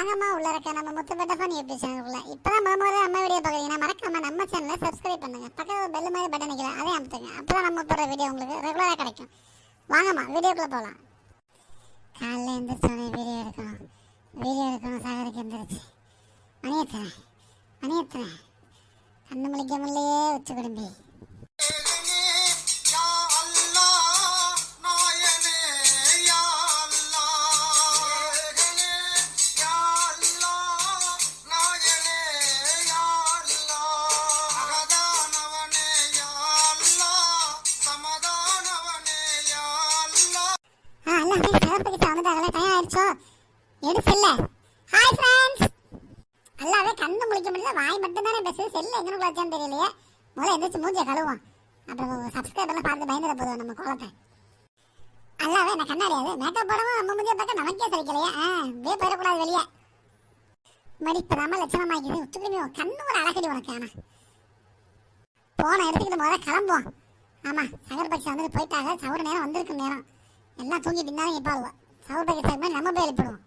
வாங்கம்மா உள்ள இருக்க நம்ம முத்துப்பட்ட ஃபன் யூடியூப் சேனலுக்குள்ள இப்பதான் முத முதல்ல நம்ம வீடியோ பார்க்குறீங்கன்னா மறக்காம நம்ம சேனலை சப்ஸ்கிரைப் பண்ணுங்க. பக்கத்தில் பெல் மாதிரி பட்டன் நிற்கிறேன் அதையும் அமுத்துங்க. அப்பதான் நம்ம போடுற வீடியோ உங்களுக்கு ரெகுலராக கிடைக்கும். வாங்கம்மா வீடியோக்குள்ள போகலாம் காலைல எந்திரிச்சோடனே வீடியோ எடுக்கணும். வீடியோ எடுக்கணும். சாகருக்கு எந்திரிச்சு. மணி எத்துறேன் மணி எத்துறேன் கண்ணு முழிக்க முடியலையே வச்சு குடும்பி. சிறப்பு கிட்ட டைம் ஆயிடுச்சோ எடு செல்ல ஹாய் ஃப்ரெண்ட்ஸ் அல்லாவே கண்ணு முழிக்க முடியல வாய் மட்டும் தானே பேசுது செல்லு எங்கே வச்சான்னு தெரியலையே. முதல்ல எந்திரிச்சு மூஞ்சியை கழுவோம் அப்புறம் சப்ஸ்கிரைபர்லாம் பார்த்து பயந்துட போதும் நம்ம கோலத்தை. அல்லாவே நான் கண்ணாடியாது மேக்கப் போடவும் நம்ம முடிஞ்ச பார்க்க நமக்கே சரிக்கலையே ஆ வே போயிடக்கூடாது வெளியே. மடி இப்போ மடிப்பதாம லட்சணமாக்கிது உத்துக்குமே கண்ணு ஒரு அழகடி உனக்கு ஆனால் போன இடத்துக்கு முதல்ல கிளம்புவோம். ஆமாம் சகர் பட்சி வந்துட்டு போயிட்டாங்க. சவுறு நேரம் வந்திருக்கு நேரம். எல்லாம் தூங்கி பின்னாலும் இப்பாளுவோம் சவுர் பட்சி நம்ம போய் எழுப்பிடுவோம்.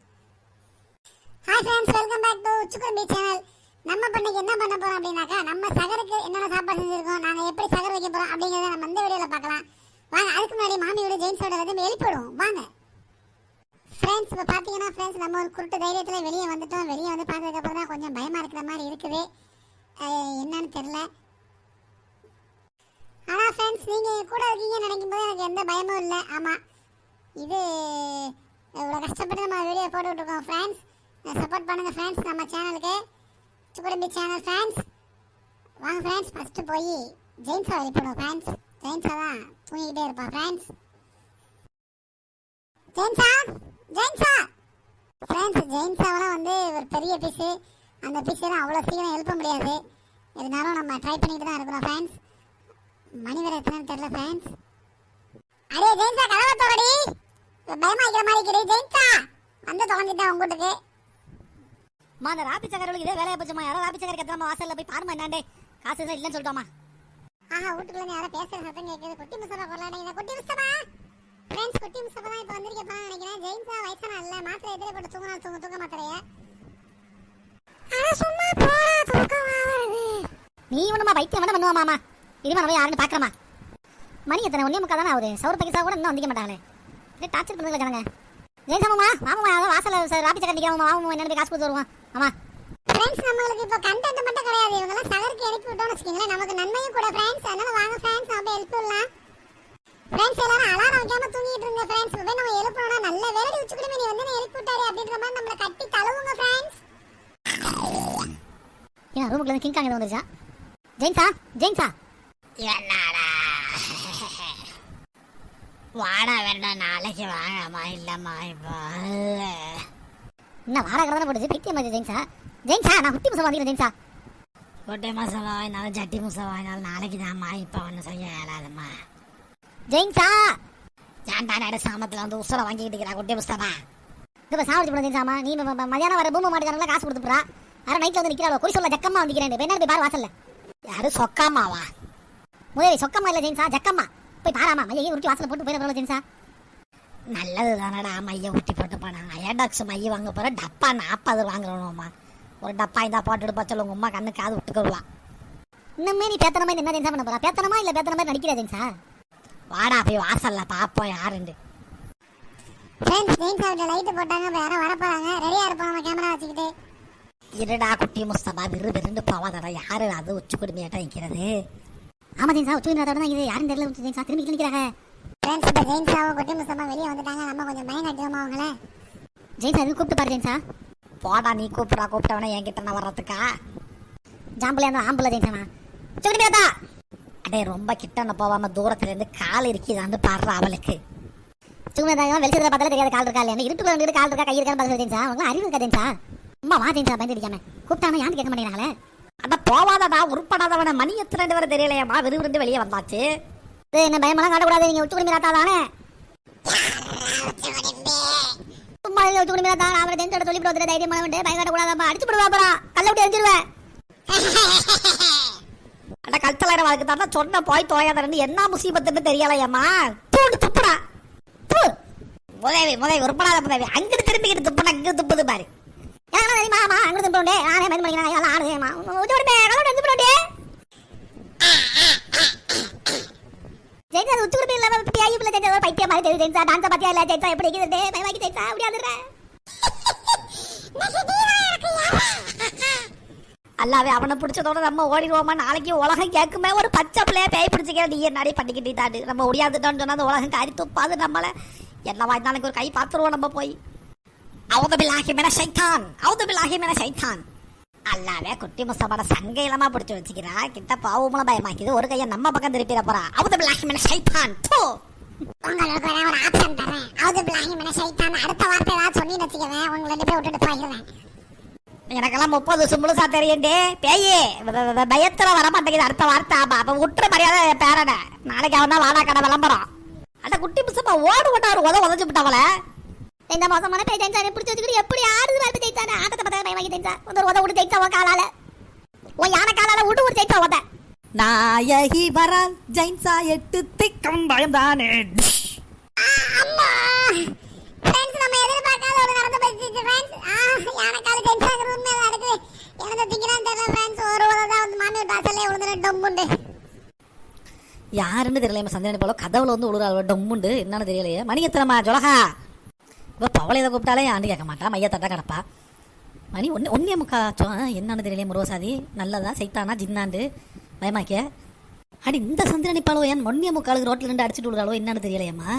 Hi friends welcome back to Uchukurumbi channel நம்ம பண்ணைக்கு என்ன பண்ண போறோம் அப்படின்னாக்கா நம்ம சகருக்கு என்னென்ன சாப்பாடு செஞ்சிருக்கோம் நாங்க எப்படி சகர் வைக்க போறோம் அப்படிங்கறத நம்ம இந்த வீடியோவில் பார்க்கலாம். வாங்க அதுக்கு முன்னாடி மாமியோட ஜெயின்ஸோட வந்து எழுப்பிடுவோம். வாங்க. ஃப்ரெண்ட்ஸ் இப்போ பார்த்தீங்கன்னா ஃப்ரெண்ட்ஸ் நம்ம ஒரு குருட்டு தைரியத்தில் வெளியே வந்துட்டோம். வெளியே வந்து பார்த்ததுக்கப்புறம் தான் கொஞ்சம் பயமாக இருக்கிற மாதிரி இருக்குது. என்னன்னு தெரில ஆனால் ஃப்ரெண்ட்ஸ் நீங்கள் கூட இருக்கீங்கன்னு நினைக்கும் போது எனக்கு எந்த பயமும் இல்லை. ஆமாம் இது இவ்வளோ கஷ்டப்பட்டு நம்ம வீடியோ போட்டு விட்ருக்கோம் ஃப்ரெண்ட்ஸ் சப்போர்ட் பண்ணுங்கள் ஃப்ரெண்ட்ஸ் நம்ம சேனலுக்கு சுக்குடும்பி சேனல் ஃப்ரெண்ட்ஸ் வாங்க ஃப்ரெண்ட்ஸ் ஃபஸ்ட்டு போய் ஜெயின்ஸா வெளிப்படுவோம் ஃப்ரெண்ட்ஸ் ஜெயின்ஸாக தான் தூங்கிக்கிட்டே இருப்பான் ஃப்ரெண்ட்ஸ் ஜெயின்ஸா ஜெயின்ஸா ஃப்ரெண்ட்ஸ் ஜெயின்ஸாவெல்லாம் வந்து ஒரு பெரிய பீஸு அந்த பீஸெல்லாம் அவ்வளோ சீக்கிரம் எழுப்ப முடியாது. இருந்தாலும் நம்ம ட்ரை பண்ணிட்டு தான் இருக்கிறோம் ஃப்ரெண்ட்ஸ் மணி வேற எத்தனைன்னு தெரியல ஃப்ரெண்ட்ஸ் அடே ஜெயின்ஸா கதவை பயமா இருக்கிற மாதிரி இருக்குது. ஜெயின்ஸா வந்து தொலைஞ்சிட்டேன் அந்த சக்கரவளுக்கு இதே வேலையை போச்சுமா யாரோ ராபி சக்கர வாசல்ல போய் பாருமா என்னாண்டே காசு எதுவும் இல்லைன்னு சொல்லிட்டோமா ஆஹா வீட்டுக்குள்ள யாரோ பேசுற சத்தம் கேட்குது குட்டி முஸ்தபா கொள்ளாடே இந்த குட்டி ஃப்ரெண்ட்ஸ் குட்டி முஸ்தபா தான் இப்போ வந்திருக்கேன் நினைக்கிறேன். ஜெயின்ஸா வயசான இல்ல மாத்திரை எதிரே போட்டு தூங்கினா தூங்க தூங்க மாத்திரைய? சும்மா போடா தூக்கமா நீ ஒண்ணுமா பைத்தியம் மட்டும் பண்ணுவா மாமா இனிமே நம்ம யாருன்னு பாக்குறமா மணி எத்தனை? ஒன்னே முக்கா தானே ஆகுது. சவுர் கூட இன்னும் வந்திக்க மாட்டாங்களே. இதே டார்ச்சர் பண்ணுறது ஜனங்க ஜெயசாமமா மாமா யாரோ வாசல்ல ச- ராபி சக்கர நிற்காம மாமா என்னென்னு போய் காசு கொடுத்து வருவான். ஆமா ஃப்ரெண்ட்ஸ் நம்மளுக்கு இப்போ கண்டென்ட் மட்டும் கிடையாது. இவங்க எல்லாம் சகருக்கு எழுப்பி விட்டோம்னு வச்சுக்கோங்களேன். நமக்கு நன்மையும் கூட ஃப்ரெண்ட்ஸ் அதனால வாங்க ஃப்ரெண்ட்ஸ் நம்ம போய் எழுப்பி விடலாம். ஃப்ரெண்ட்ஸ் எல்லாரும் அலாரம் வைக்காம தூங்கிட்டு இருங்க ஃப்ரெண்ட்ஸ் போய் நம்ம எழுப்பணும்னா நல்ல வேலை உச்சுக்கிட்டு நீ வந்து எழுப்பி விட்டாரு அப்படின்ற மாதிரி நம்மளை கட்டி தழுவுங்க ஃப்ரெண்ட்ஸ் ஏன் ரூமுக்குள்ள கிங் காங் எதுவும் வந்துருச்சா? ஜெயின்ஸா? ஜெயின்ஸா? வாடா வேண்டாம் நாளைக்கு வாங்கம்மா. இல்லம்மா இப்போ என்ன வார கடை போட்டுச்சு? பைத்தியம் மாதிரி ஜெயின்ஸா ஜெயின்ஸா நான் குட்டி முசம் வந்துக்கிறேன் ஜெயின்ஸா கொட்டை மாசம் வாங்கினாலும் சட்டி முசம் வாங்கினாலும் நாளைக்கு தான்மா. இப்போ ஒன்றும் செய்ய இயலாதும்மா. ஜெயின்ஸா ஏன்டா நடு சாமத்தில் வந்து உசுரை வாங்கிக்கிட்டு இருக்கிறா குட்டி புஸ்தமா இப்போ சாவடிச்சு போன ஜெயின்ஸாமா நீ மதியானம் வர பூமி மாட்டுக்காரங்களா காசு கொடுத்துப்புறா. அரை நைட்ல வந்து நிக்கிறாளோ? குறி சொல்ல ஜக்கம்மா வந்துக்கிறேன் என்ன போய் பாரு வாசல்ல. யாரு? சொக்காமாவா முதவி சொக்கம்மா இல்ல ஜெயின்ஸா ஜக்கம்மா. போய் பாராமா? மையை உருட்டி வாசல்ல போட்டு போயிட ஜெயின்ஸா நல்லது தானடா மைய ஊட்டி போட்டு போனாங்க அயடாக்ஸ் மைய வாங்க போற டப்பா நாற்பது வாங்குறோம்மா. ஒரு டப்பா இந்தா போட்டுட்டு போச்சு உங்க அம்மா கண்ணு காது விட்டுக்குருவான் இன்னுமே நீ பேத்தன மாதிரி என்ன பண்ண போறா? பேத்தனமா இல்ல பேத்தன மாதிரி நடிக்கிறா ஜெயின்ஸா வாடா போய் வாசல்ல பாப்போம் யாருண்டு ஃப்ரெண்ட்ஸ் ஜெயின்ஸ் அவர்கிட்ட லைட் போட்டாங்க இப்போ யாரும் வர போறாங்க ரெடியா இருப்போம் நம்ம கேமரா வச்சுக்கிட்டு. இருடா குட்டி முஸ்தபா விரு விருண்டு போவாதடா. யாரு அது உச்சி குடுமையாட்டா நிற்கிறது ஆமா ஜெயின்ஸா உச்சி வினோதோட தான் இது. யாரும் தெரியல ஜெயின்ஸா திரும்பி நிக்கிறாங்க. ஃப்ரெண்ட்ஸ் இப்போ ஜெயின்ஸாவும் குட்டி முஸ்தபா வெளியே வந்துட்டாங்க. நம்ம கொஞ்சம் பயம் காட்டுவோமா அவங்கள? ஜெயின்ஸா எதுவும் கூப்பிட்டு பாரு ஜெயின்ஸா போடா நீ கூப்பிடா கூப்பிட்டவன என்கிட்ட நான் வர்றதுக்கா? ஜாம்புல இருந்தா ஆம்புல ஜெயின்ஸாமா உச்சி பேத்தா அடே ரொம்ப கிட்ட போவாம தூரத்துல இருந்து கால் இருக்குதான்னு பாடுற அவளுக்கு. சும்மா வெளிச்சத்துல பார்த்தாலே தெரியாத. கால் இருக்கா இல்லையா இருட்டுக்குள்ள கால் இருக்கா கை இருக்கான்னு பார்த்து ஜெயின்ஸா உங்களுக்கு அறிவு இருக்கா ஜெயின்ஸா அம்மா வா ஜெயின்ஸா பயந்து அடிக்காம கூப்பிட்டாம யாரும் கேட்க மாட்டேங்கிறாங்களே. அண்ணா போவாதடா உருப்படாதவன. மணி எத்தனை வர வரை தெரியலையம்மா விறுவிறுண்டு வெளியே வந்தாச்சு. இது என்ன பயமெல்லாம் காட்டக்கூடாது. நீங்க உச்சு குடும்பி தானே சும்மா இல்ல உச்சி குடும்பி தான் அவரை ஜெயின்ஸோட சொல்லி போடுறது தைரியமா வந்து பயம் காட்டக்கூடாதப்பா அடிச்சு போடுவா அப்புறம் கல்ல விட்டு எரிஞ்சிருவேன் அட கல்ச்சலர வாழ்க்கை தான் சொன்ன போய் தோயாத ரெண்டு என்ன முசீபத்துன்னு தெரியலையம்மா. தூண்டு துப்புடா. முதவி முதவி உருப்படாத முதவி அங்கிட்டு திரும்பிக்கிட்டு துப்புனா இங்கே துப்புது பாரு. ஏன்னா தெரியுமா மா அங்க போண்டே நானே மெது பண்ணிக்கிறேன் எல்லாம் ஆடுதேமா கலோட வந்து போண்டே ஜெயிச்சா உச்சி கொடுப்பே பிள்ளை ஜெயிச்சா பைத்தியம் மாதிரி தெரியுது ஜெயிச்சா டான்ஸ் பத்தியா இல்ல ஜெயிச்சா எப்படி இருக்குது பயமாக்கி ஜெயிச்சா அப்படி அல்லாவே அவனை பிடிச்சதோட நம்ம ஓடிடுவோமா நாளைக்கு உலகம் கேட்குமே ஒரு பச்சை பிள்ளைய பேய் பிடிச்சிக்க நீ என்னடி பண்ணிக்கிட்டு தாண்டு நம்ம ஒடியாதுட்டோம்னு சொன்னால் அந்த உலகம் காரி துப்பாது நம்மளை என்னவா நாளைக்கு ஒரு கை பார்த்துருவோம் நம்ம போய் அவுது பில்லாஹி மேல சைத்தான் அவுது பில்லாஹி மேல சைத்தான் அல்லாவே குட்டி முஸ்தபாட சங்க இளமா பிடிச்சு வச்சுக்கிறா கிட்ட பாவமும் பயமாக்கிது ஒரு கையை நம்ம பக்கம் திருப்பிட போறா அவுது பில்லாஹி மேல சைத்தான் தூ உங்களுக்கு ஒரு ஆப்ஷன் தரேன் சைத்தான் அடுத்த வார்த்தை ஏதாவது சொன்னி வச்சுக்கவேன் உங்களை ரெண்டு பேர் விட்டுட்டு போயிடுவேன் எனக்கெல்லாம் முப்பது சும்புலுசா தெரியுண்டே பேயே பயத்துல வர மாட்டேங்குது அடுத்த வார்த்தை ஆமா அப்ப விட்டுற மரியாதை பேரனை நாளைக்கு அவன் தான் வாடா கடை விளம்பரம் அந்த குட்டி புசப்பா ஓடு ஓட்டாரு உத உதச்சு விட்டாவல இந்த மோசமான பேய் ஜெயிச்சா பிடிச்சி வச்சுக்கிட்டு எப்படி ஆடுது மாதிரி ஜெயிச்சா ஆட்டத்தை பார்த்தா பயமாக்கி ஜெயிச்சா. ஒரு உத விட்டு ஜெயிச்சா உன் காலால. உன் யானை காலால விட்டு ஒரு ஜெயிச்சா உத. நாயகி வரால் ஜெயின்சா எட்டு திக்கம் பயந்தானே அம்மா. ஃப்ரெண்ட்ஸ் நம்ம எதிர்பார்க்காத ஒரு நடந்து போயிடுச்சு ஃப்ரெண்ட்ஸ் ஆ யானைக்கால ஜெயிச்சாங்கிறது உண்மையா இருக்குது எனக்கு திங்கிறான்னு தெரியல ஃப்ரெண்ட்ஸ் ஒரு உதவ தான் வந்து மாமியார் பாசல்லே விழுந்துட்டு டொம்புண்டு. யாருன்னு தெரியல சந்திரன் போல கதவுல வந்து உழுறாள் டொம்முண்டு என்னன்னு தெரியலையே. மணி எத்தனமா ஜொலகா. இப்போ பவளை இதை கூப்பிட்டாலே ஆண்டு கேட்க மாட்டா மைய தட்டா கிடப்பா. மணி ஒன்று ஒன்றே முக்காச்சோம் என்னன்னு தெரியலையே முருகசாதி. நல்லதா சைத்தானா ஜின்னாண்டு. பயமாக்கிய அடி இந்த சந்திரன் நிப்பாளோ ஏன் ஒன்னே முக்காலுக்கு ரோட்ல இருந்து அடிச்சுட்டு விடுறாளோ என்னன்னு தெரியலையம்மா?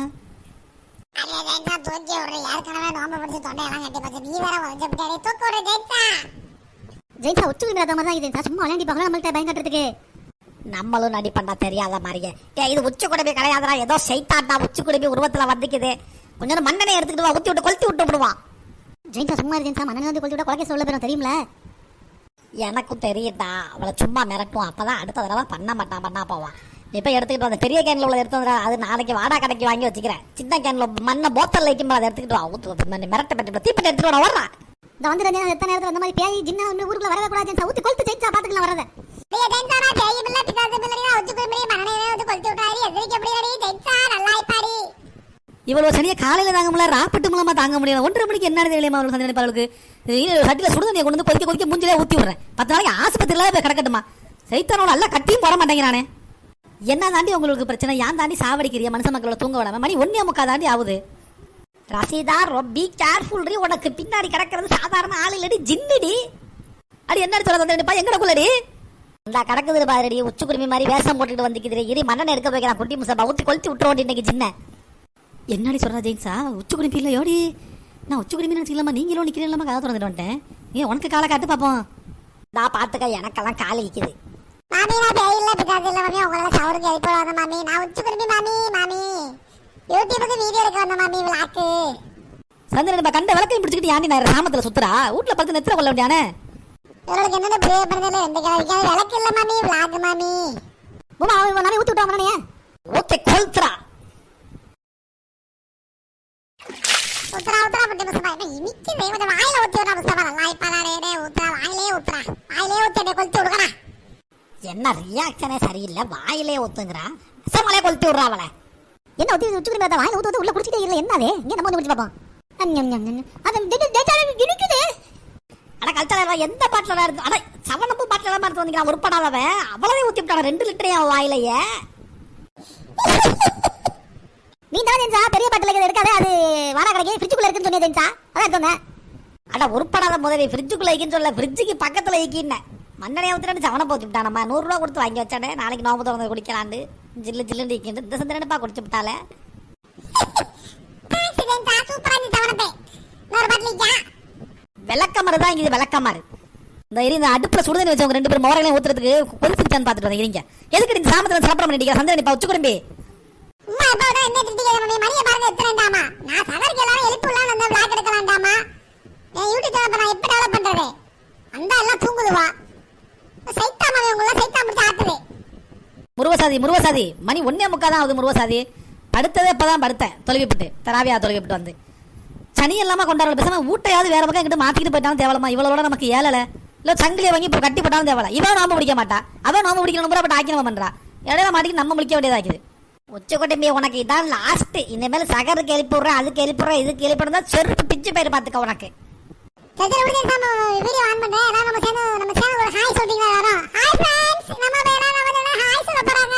ஜெயிச்சா உச்சி விடுற மாதிரி தான் சும்மா விளையாடி பார்க்கலாம் நம்மள்ட்ட பயம் கட்டுறதுக்கு நம்மளும் நடிப்பண்டா தெரியாத மாதிரியே. இது உச்சி குடம்பி கிடையாதுடா. ஏதோ சைத்தாண்டா உச்சி குடம்பி உருவத்துல வந்துக்குது. கொஞ்ச நேரம் மண்ணெண்ணை எடுத்துக்கிட்டு வா ஊத்தி விட்டு கொளுத்தி விட்டு விடுவான் ஜெயிச்சா சும்மா இரு ஜெயிச்சா மண்ணை வந்து கொளுத்தி விட கொலைக்க சொல்ல போயிடும் தெரியுமில எனக்கும் தெரியும்டா அவளை சும்மா மிரட்டுவான் அப்பதான் அடுத்த தடவை பண்ண மாட்டான் பண்ணா போவான் இப்ப எடுத்துக்கிட்டு வந்த பெரிய கேன்ல உள்ள எடுத்து வந்துடா அது நாளைக்கு வாடா கடைக்கு வாங்கி வச்சுக்கிறேன் சின்ன கேன்ல மண்ணை போத்தல் வைக்கும் அதை எடுத்துக்கிட்டு வா ஊத்து மிரட்ட பட்டு தீப்பெட்டி எடுத்துட்டு வர வர்றா இந்த வந்து எத்தனை நேரத்துல அந்த மாதிரி பேய் ஜின்னா வந்து ஊருக்குள்ள வரவே கூடாது ஊத்தி கொளுத்து ஜெயிச்சா பாத்துக்கலாம் வரத ஜெயிச்சா நல்லா இப்பாரி இவ்வளவு சனியை காலையில தாங்க முடியல ராப்பட்டு மூலமா தாங்க முடியல. ஒன்றரை மணிக்கு என்ன தெரியலையமா அவளுக்கு சந்தேகம் அவளுக்கு சட்டில சுடுதண்ணியை கொண்டு வந்து கொதிக்க கொதிக்க மூஞ்சிலே ஊத்தி விடுறேன். பத்து நாளைக்கு ஆஸ்பத்திரியில் போய் கிடக்கட்டுமா? சைத்தானோட நல்லா கட்டியும் போட மாட்டேங்கிறானே. என்ன தாண்டி உங்களுக்கு பிரச்சனை? ஏன் தாண்டி சாவடிக்கிறிய? மனுஷ மக்களோட தூங்க விடாம? மணி ஒன்னே முக்கா தாண்டி ஆகுது. ரசிதா ரொம்பி கேர்ஃபுல் ரீ உனக்கு பின்னாடி கிடக்கிறது சாதாரண ஆள் இல்லடி ஜின்னுடி. அடி என்ன சொல்ல தந்துப்பா எங்கடக்குள்ளடி இந்த கிடக்குது பாருடி உச்சி குருமி மாதிரி வேஷம் போட்டுட்டு வந்துக்குது இரு மண்ணனை எடுக்க போய்க்கிறான். குட்டி முசா ஊத்தி கொளுத்தி விட்டுருவோம் இன்னைக்கு ஜின்ன. என்னடி சொல்றா ஜெயின்ஸா? உச்சி குடிப்பி இல்லை யோடி நான் உச்சி குடிப்பி நினச்சிக்கலாமா? நீங்களும் நிற்கிறீங்களாமா கதை திறந்துட்டு வந்துட்டேன். ஏன் உனக்கு காலை காட்டு பார்ப்போம் நான் பார்த்துக்க எனக்கெல்லாம் கால் இக்குது மாமி நான் பேய் இல்ல பிசாசு இல்ல மாமி. உங்களால சவருக்கு எழுப்பி வந்த மாமி. நான் உச்சி குடும்பி மாமி மாமி. யூடியூபுக்கு வீடியோ எடுக்க வந்த மாமி விளாக்கு சந்திரன் நம்ம கண்ட விளக்கையும் பிடிச்சிக்கிட்டு யாண்டி நான் சாமத்தில் சுத்துறா? வீட்டில் பார்த்து நெத்திர கொள்ள வேண்டியானே? இவளுக்கு என்னென்ன புரிய படுறதுல ரெண்டு கிழமைக்கு விளக்கு இல்ல மாமி. விளாக்கு மாமி. உமா அவன் நிறைய ஊத்தி விட்டா மண்ணனையே ஊத்தை கொளுத்துறா. உத்தரா உத்தரா முஸ்தபா என்ன இனிக்கு தெய்வத்தை வாயில ஊத்தி முஸ்தபா நல்லா இப்பாடா ஊத்துறா வாயிலே ஊத்துறா வாயிலே ஊத்தி விடுக்கடா என்ன ரியாக்ஷனே சரியில்லை. வாயிலே ஊத்துங்கிறா சமலே கொளுத்தி விடுறா அவளை. என்ன ஊத்தி உச்சி குடிப்பா வாயில ஊத்து ஊத்து உள்ள குடிச்சிட்டே இல்ல என்னது இங்கே நம்ம வந்து குடிச்சு பார்ப்போம். அது அட கல்ச்சல எந்த பாட்டில் இருக்கு அட சவனப்பு பாட்டில் எடுத்து வந்தீங்க உருப்படாதவன் அவ்வளவே ஊற்றி விட்டான். ரெண்டு லிட்டரையும் வாயிலையே. நீ தான் ஜெயிச்சா பெரிய பாட்டில் எடுக்காத. அது வாடா கடைக்கு ஃப்ரிட்ஜுக்குள்ள இருக்குன்னு சொன்னே ஜெயிச்சா அதான் சொன்னேன் அட உருப்படாத முதலே ஃப்ரிட்ஜுக்குள்ள வைக்கின்னு சொல்ல ஃப்ரிட்ஜுக்கு பக்கத்துல வைக்கின்ன மண்ணனை ஊத்துட்டு சவனை போச்சு விட்டான். நம்ம நூறுரூவா கொடுத்து வாங்கி வச்சானே நாளைக்கு நோம்பு திறந்து குடிக்கலாண்டு ஜில்லு ஜில்லுன்னு வைக்கிட்டு இந்த சந்திரனப்பா குடிச்சு விட்டாலே. விளக்கமாறு தான் இது விளக்கமாறு. இந்த இரு இந்த அடுப்புல சுடுதண்ணி வச்சவங்க ரெண்டு பேரும் மோரையிலையும் ஊத்துறதுக்கு கொதிச்சுட்டான்னு பார்த்துட்டு வந்தீங்க எதுக்கு இந்த சாமத்தில் சாப்பிட பண்ணிட்டீங்க சந்திரன் இப்போ உச்சு குடும்பி. என்ன திட்டி கேட்க மணியை பாருங்க எத்தனைண்டாமா நான் சகருக்கு எல்லாரும் எழுப்பி விடலாம் வந்து விளாக் எடுக்கலாம்டாமா என் யூடியூப் சேனல் நான் எப்படி டெவலப் பண்றது? அந்த எல்லாம் தூங்குதுவா. சைத்தா மாதிரி உங்களை? சைத்தா முடிச்சு ஆட்டுது. முருவசாதி முருவசாதி மணி ஒன்னே முக்கா தான் ஆகுது முருவசாதி படுத்ததே இப்பதான் படுத்தேன். தொலைவிப்பட்டு. தராவியா தொலைவிப்பட்டு வந்து. சனி இல்லாம கொண்டாடல. பேசாம ஊட்டையாவது வேற பக்கம் எங்கிட்ட மாத்திக்கிட்டு போயிட்டாலும் தேவலமா இவளோட நமக்கு ஏழல. இல்லை சங்கிலியை வாங்கி இப்போ கட்டி போட்டாலும் தேவல இவன் நாம பிடிக்க மாட்டா. அவன் நாம பிடிக்கணும் கூட பட் ஆக்கினவன் பண்றா. இடையில மாட்டிக்கு நம்ம முடிக்க வேண்டியதாக்குது. உச்சக்கொட்டை உனக்கு. இதான் லாஸ்ட் இனிமேல் சகருக்கு எழுப்பி விடுறேன் அதுக்கு எழுப்பி விடுறேன் இதுக்கு எழுப்பி விடுறேன் செருப்பு பிச்சு பேர் பார்த்துக்க உனக்கு. சரி சரி நம்ம வீடியோ ஆன் பண்றேன். எல்லாரும் நம்ம சேர்ந்து நம்ம சேனல் ஒரு ஹாய் எல்லாரும் ஹாய் ஃப்ரெண்ட்ஸ் நம்ம பேரா நம்ம ஹாய் சொல்ல போறாங்க.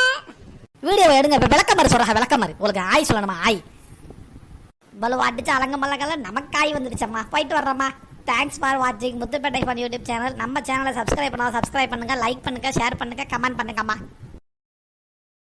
வீடியோவை எடுங்க இப்போ விளக்கமாறு சொல்கிறேன் விளக்கமாறு உங்களுக்கு ஆய் சொல்லணுமா ஆய் பலு அடிச்சு அலங்க மல்லங்கல்ல நமக்கு ஆய் வந்துடுச்சம்மா போயிட்டு வர்றோம்மா. தேங்க்ஸ் ஃபார் வாட்சிங் முத்துப்பேட்டை ஃபன் யூடியூப் சேனல் நம்ம சேனலை சப்ஸ்கிரைப் பண்ணால் சப்ஸ்கிரைப் பண்ணுங்க லைக் பண்ணுங்க ஷேர் பண்ணுங்க கமெண்ட் பண்ணுங்கம்மா.